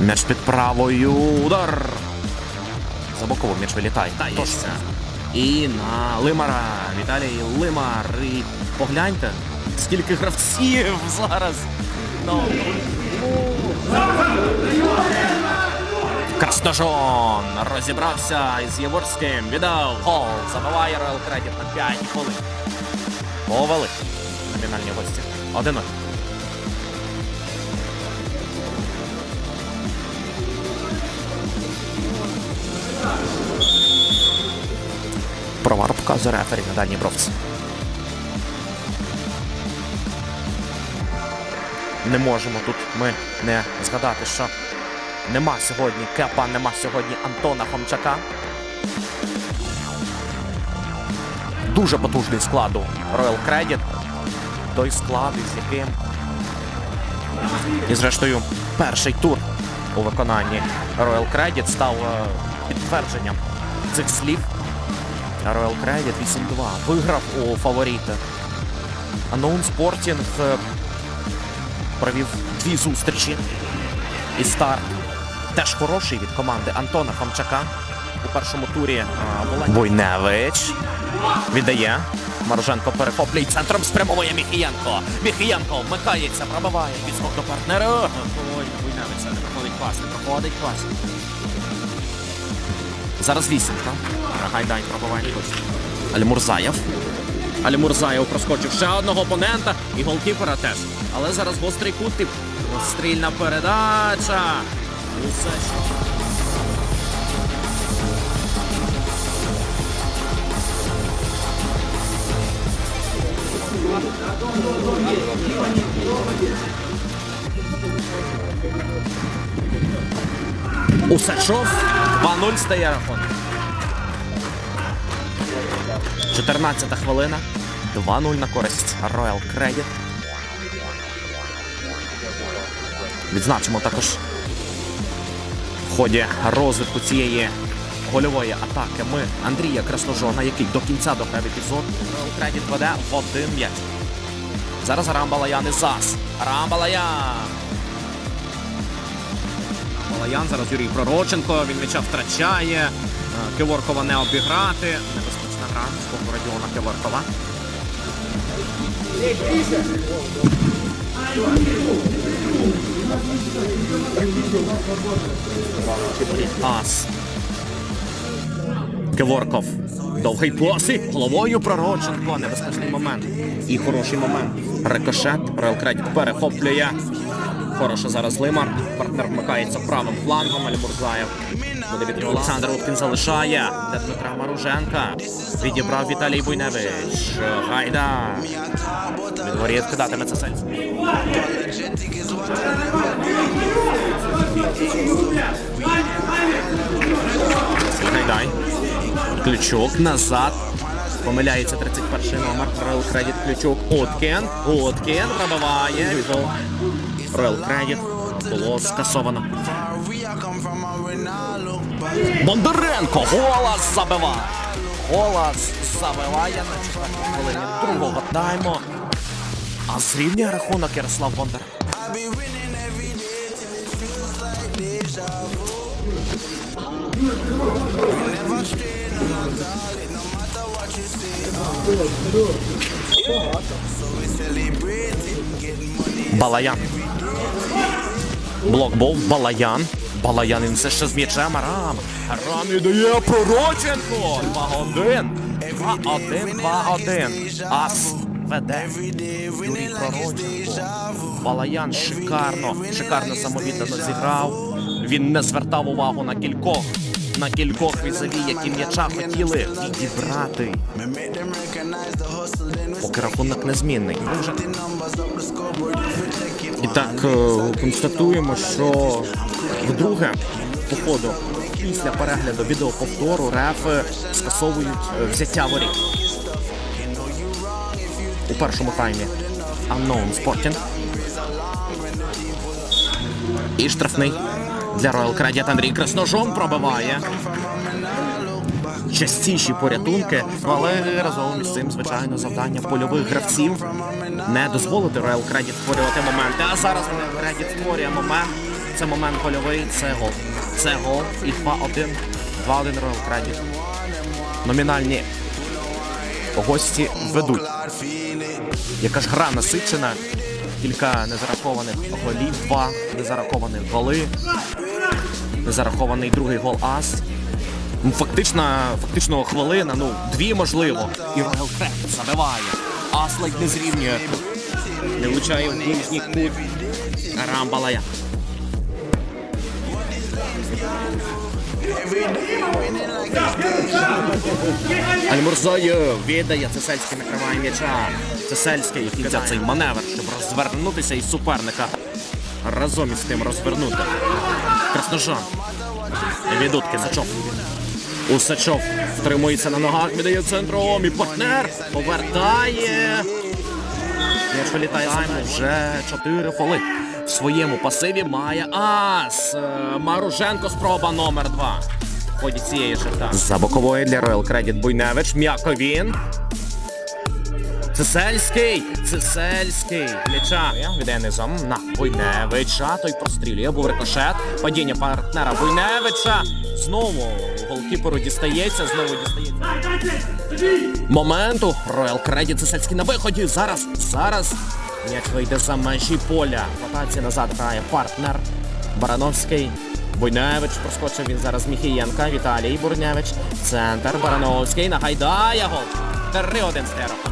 М'яч під правою. Удар. За бокову м'яч вилітає. Це. І на Лимара. Віталій Лимар. І погляньте, скільки гравців зараз. Ну. Красножон розібрався із Єворським. Віддав гол. Забиває Роял Кредит на 5 хвилин. Повели. Номінальні гості. 1-0. Показує рефері на дальній бровці. Не можемо тут ми не згадати, що нема сьогодні Кепа, нема сьогодні Антона Хомчака. Дуже потужний склад у Royal Credit. Той склад, із яким. І зрештою, перший тур у виконанні Royal Credit став е, підтвердженням цих слів. Royal Credit 8-2 виграв у фаворіти. Unknown Sporting е, провів дві зустрічі. І старт теж хороший від команди Антона Хомчака. У першому турі е, була Бойневич. Віддає. Марженко перехоплює центром спрямовує Міхієнко. Міхієнко вмикається, пробиває. Відскок до партнера. Ой, Бойневич, не проходить пас, не проходить пас. Зараз вісімка. Гайдай пробиває лівоч. Альмурзаєв. Альмурзаєв проскочив ще одного опонента і голкіпера теж. Але зараз гострий кут. тип. Стрільна передача. Усе що. Усачов 2-0 стає рахунок. 14 хвилина. 2-0 на користь Royal Credit. Відзначимо також в ході розвитку цієї гольової атаки ми Андрія Красножона, який до кінця дограв епізод. Royal Credit веде в один м'яч. Зараз Рамбалаян і Зас. Рамбалаян. Балаян, зараз Юрій Пророченко, він м'яча втрачає. Е, Киворкова не обіграти. Небезпечна гра з боку Радіона Киворкова. Ас. Киворков. Довгий пас і головою Пророченко. Небезпечний момент. І хороший момент. Рикошет. Роял Кредит перехоплює. Хороше зараз Лимар. Партнер вмикається правим флангом. Альмурзаєв. Буде від Олександр Уткін залишає. Для Дмитра Маруженка. Відібрав Віталій Буйневич. Гайда. Від воріт кидатиме це сельце. Гайдай. Ключук назад. Помиляється 31 номер. Credit Ключук. Уткін. Уткін пробиває. Royal Credit було скасовано. Бондаренко. Голос забиває. Голос забиває на четвертій хвилині другого тайму. А зрівнює рахунок Ярослав Бондаренко. Балаян. Блок був Балаян. Балаян він все ще з м'ячем. Арам. Арам віддає Пророченко. 2-1. 2-1, 2-1. Ас веде. Юрій Пророченко. Балаян шикарно, шикарно самовіддано зіграв. Він не звертав увагу на кількох. На кількох візові, які м'яча хотіли відібрати. Поки рахунок незмінний. І так е, констатуємо, що вдруге по ходу після перегляду відеоповтору рефи скасовують е, взяття воріт. У першому таймі Unknown Sporting. І штрафний для Royal Credit Андрій Красножон пробиває. Частіші порятунки, але разом із цим, звичайно, завдання польових гравців не дозволити Royal Credit створювати моменти. А зараз Royal Credit створює момент. Це момент гольовий, це гол. Це гол і 2-1. 2-1 Роял Кредіт. Номінальні гості ведуть. Яка ж гра насичена. Кілька незарахованих голів, два незарахованих голи. Незарахований другий гол Ас. Фактично, фактично хвилина, ну, дві можливо. І Роял Кредіт забиває. Ас ледь не зрівнює. Не влучає в ближній кут. Рамбалая. Альмурзою віддає Цесельський накриває м'яча. Цесельський кінця цей маневр, щоб розвернутися і суперника разом із тим розвернути. Красножан. Відутки Сачов. Усачов втримується на ногах, віддає центром і партнер повертає. М'яч вилітає тайму вже 4 фоли. В своєму пасиві має ас. Е, Маруженко спроба номер 2 в ході цієї ж. За бокової для Royal Credit Буйневич. М'яко він. Цесельський! Цесельський! М'яча віддає низом на Буйневича. Той прострілює, був рикошет. Падіння партнера Буйневича. Знову голкіперу дістається, знову дістається. Моменту. Роял Кредіт Цесельський на виході. Зараз, зараз. М'яч вийде за межі поля. Ротація назад грає партнер. Барановський. Буйневич проскочив він зараз Міхієнка. Віталій Бурневич. Центр. Барановський. Нагайдає гол. 3-1 стеро.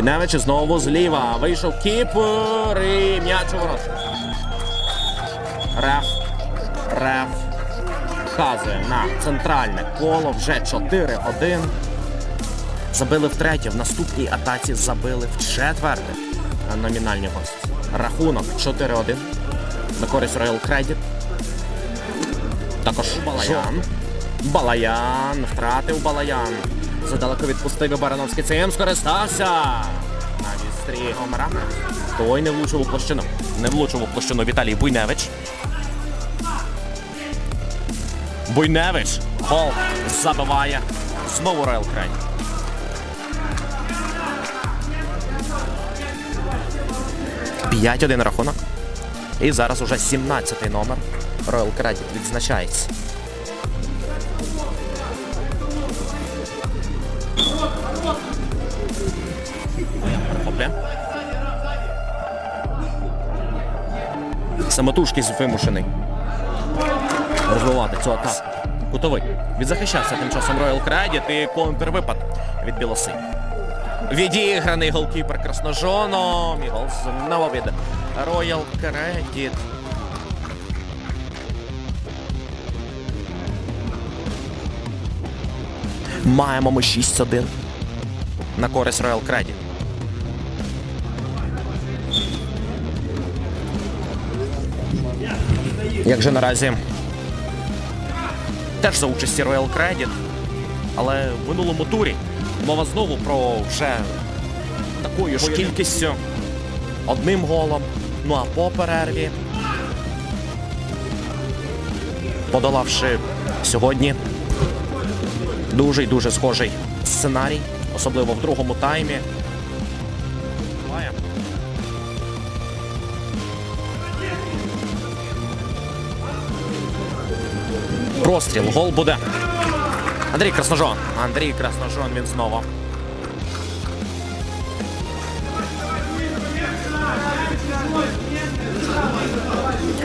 Буйневич знову зліва. Вийшов кіпер і м'яч у ворот. Реф. Реф. Вказує на центральне коло. Вже 4-1. Забили втретє. В наступній атаці забили в четверте. Номінальні гості. Рахунок 4-1. На користь Royal Credit. Також Балаян. Балаян. Втратив Балаян. Задалеко відпустив Барановський цим скористався. На вістрі Гомера. Той не влучив у площину. Не влучив у площину Віталій Буйневич. Буйневич. Гол забиває. Знову Роял Край. П'ять один рахунок. І зараз уже 17-й номер. Royal Credit відзначається. Самотужки вимушений. Розвивати цю атаку. Кутовий. Відзахищався тим часом Royal Credit і контрвипад від білоси. Відіграний голкіпер красножоном. І гол знову від Royal Credit. Маємо ми 6-1 на користь Royal Credit. Як же наразі теж за участі Royal Credit, але в минулому турі мова знову про вже такою ж кількістю одним голом. Ну а по перерві, подолавши сьогодні дуже й дуже схожий сценарій, особливо в другому таймі. Простріл, гол буде. Андрій Красножон. Андрій Красножон він знову.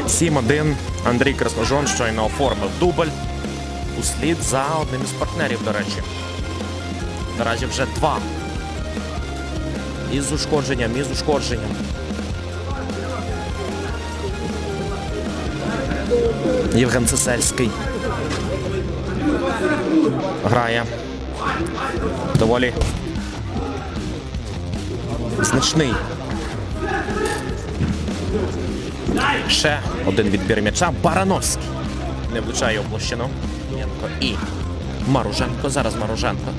Сім один. Андрій Красножон щойно оформив дубль. Услід за одним із партнерів, до речі. Наразі вже два. Із ушкодженням, із ушкодженням. Євген Цесельський. Грає. Доволі значний. Ще один відбір м'яча. Барановський. Не влучає у площину. І Маруженко. Зараз Маруженко.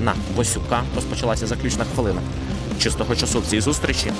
на Восюка. Розпочалася заключна хвилина чистого часу в цій зустрічі.